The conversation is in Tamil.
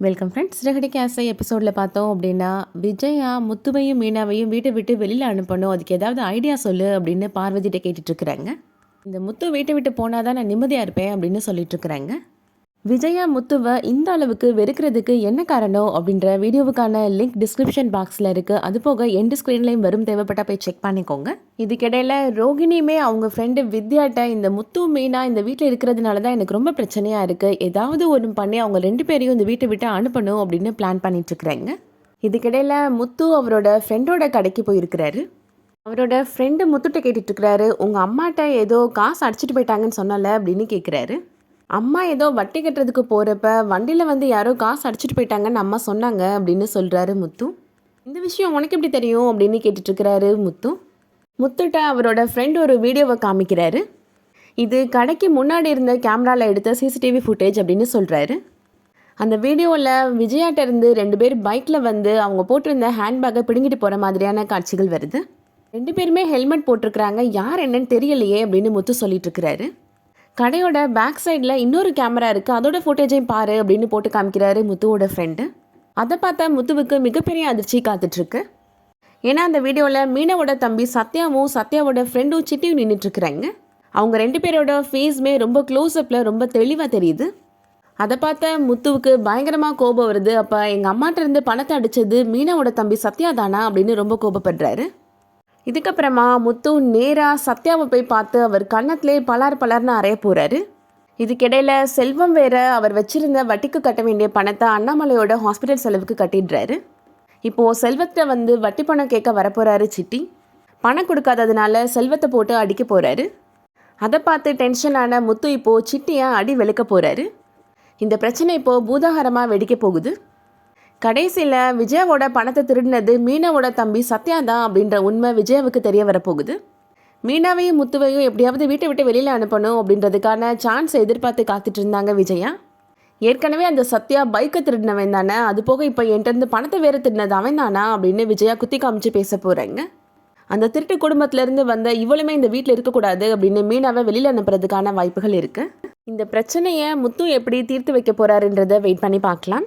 வெல்கம் ஃப்ரெண்ட்ஸ் சிறகடி கேஸை எபிசோடில் பார்த்தோம் அப்படின்னா விஜயா முத்துவையும் மீனாவையும் வீட்டை விட்டு வெளியில் அனுப்பணும். அதுக்கு ஏதாவது ஐடியா சொல்லு அப்படின்னு பார்வதிட்ட கேட்டுட்ருக்குறாங்க இந்த முத்து வீட்டை விட்டு போனால் தான் நான் நிம்மதியாக இருப்பேன் அப்படின்னு சொல்லிட்டு இருக்கிறாங்க. விஜயா முத்துவை இந்த அளவுக்கு வெறுக்கிறதுக்கு என்ன காரணம் அப்படின்ற வீடியோவுக்கான லிங்க் டிஸ்கிரிப்ஷன் பாக்ஸில் இருக்குது அது போக எண்டு ஸ்க்ரீன்லேயும் வரும். தேவைப்பட்டா போய் செக் பண்ணிக்கோங்க. இதுக்கிடையில் ரோகிணியுமே அவங்க ஃப்ரெண்டு வித்யாட்ட இந்த முத்து மீனா இந்த வீட்டில் இருக்கிறதுனால தான் எனக்கு ரொம்ப பிரச்சனையாக இருக்குது ஏதாவது ஒன்று பண்ணி அவங்க ரெண்டு பேரையும் இந்த வீட்டை விட்டு அனுப்பணும் அப்படின்னு பிளான் பண்ணிட்டுருக்குறாங்க இதுக்கிடையில் முத்து அவரோட ஃப்ரெண்டோட கடைக்கு போயிருக்கிறாரு. அவரோட ஃப்ரெண்டு முத்துட்ட கேட்டுட்ருக்கிறாரு உங்கள் அம்மாட்ட ஏதோ காசு அடிச்சிட்டு போயிட்டாங்கன்னு சொன்னல? அப்படின்னு கேட்குறாரு அம்மா ஏதோ வட்டி கட்டுறதுக்கு போகிறப்ப வண்டியில் வந்து யாரோ காசு அடிச்சிட்டு போயிட்டாங்கன்னு அம்மா சொன்னாங்க அப்படின்னு சொல்கிறாரு முத்து. இந்த விஷயம் உனக்கு எப்படி தெரியும் அப்படின்னு கேட்டுட்ருக்கிறாரு முத்து. முத்துட்ட அவரோட ஃப்ரெண்ட் ஒரு வீடியோவை காமிக்கிறாரு. இது கடைக்கு முன்னாடி இருந்த கேமராவில் எடுத்த சிசிடிவி ஃபுட்டேஜ் அப்படின்னு சொல்கிறாரு அந்த வீடியோவில் விஜயாட்ட இருந்து ரெண்டு பேர் பைக்கில் வந்து அவங்க போட்டிருந்த ஹேண்ட்பேக்கை பிடுங்கிட்டு போகிற மாதிரியான காட்சிகள் வருது. ரெண்டு பேருமே ஹெல்மெட் போட்டிருக்கிறாங்க. யார் என்னன்னு தெரியலையே அப்படின்னு முத்து சொல்லிட்டு இருக்கிறாரு கடையோட பேக் சைடில் இன்னொரு கேமரா இருக்குது அதோட ஃபுட்டேஜையும் பாரு அப்படின்னு போட்டு காமிக்கிறாரு முத்துவோட ஃப்ரெண்டு அதை பார்த்தா முத்துவுக்கு மிகப்பெரிய அதிர்ச்சி காத்துட்ருக்கு. ஏன்னா அந்த வீடியோவில் மீனவோட தம்பி சத்யாவும் சத்யாவோட ஃப்ரெண்டும் சிட்டியும் நின்றுட்டுருக்குறாங்க அவங்க ரெண்டு பேரோட ஃபேஸுமே ரொம்ப க்ளோஸ்அப்பில் ரொம்ப தெளிவாக தெரியுது. அதை பார்த்த முத்துவுக்கு பயங்கரமாக கோபம் வருது. அப்போ எங்கள் அம்மாட்டருந்து பணத்தை அடித்தது மீனாவோட தம்பி சத்யா தானா அப்படின்னு ரொம்ப கோபப்படுறாரு. இதுக்கப்புறமா முத்து நேராக சத்யாவை போய் பார்த்து அவர் கன்னத்திலே பலார் பலார்னு அறைய போகிறாரு இதுக்கிடையில் செல்வம் வேற அவர் வச்சிருந்த வட்டிக்கு கட்ட வேண்டிய பணத்தை அண்ணாமலையோட ஹாஸ்பிட்டல் செலவுக்கு கட்டிடுறாரு. இப்போது செல்வத்தை வந்து வட்டி பணம் கேட்க வரப்போகிறாரு சிட்டி. பணம் கொடுக்காததுனால செல்வத்தை போட்டு அடிக்க போகிறாரு அதை பார்த்து டென்ஷனான முத்து இப்போது சிட்டியாக அடி வெளுக்க போகிறாரு இந்த பிரச்சனை இப்போது பூதாகரமாக வெடிக்க போகுது. கடைசியில் விஜயாவோட பணத்தை திருடினது மீனாவோட தம்பி சத்யா தான் அப்படின்ற உண்மை விஜயாவுக்கு தெரிய வரப்போகுது. மீனாவையும் முத்துவையும் எப்படியாவது வீட்டை விட்டு வெளியில் அனுப்பணும் அப்படின்றதுக்கான சான்ஸ் எதிர்பார்த்து காத்துட்டு இருந்தாங்க விஜயா. ஏற்கனவே அந்த சத்யா பைக்கை திருடினவன் தானே அது போக இப்போ என்கிட்டருந்து பணத்தை வேறு திருடினது அவன் தானா அப்படின்னு விஜயா குத்தி காமிச்சு பேச போகிறாங்க அந்த திருட்டு குடும்பத்திலேருந்து வந்த இவளுமே இந்த வீட்டில் இருக்கக்கூடாது அப்படின்னு மீனாவை வெளியில் அனுப்புறதுக்கான வாய்ப்புகள் இருக்குது இந்த பிரச்சனையை முத்து எப்படி தீர்த்து வைக்க போகிறாருன்றதை வெயிட் பண்ணி பார்க்கலாம்.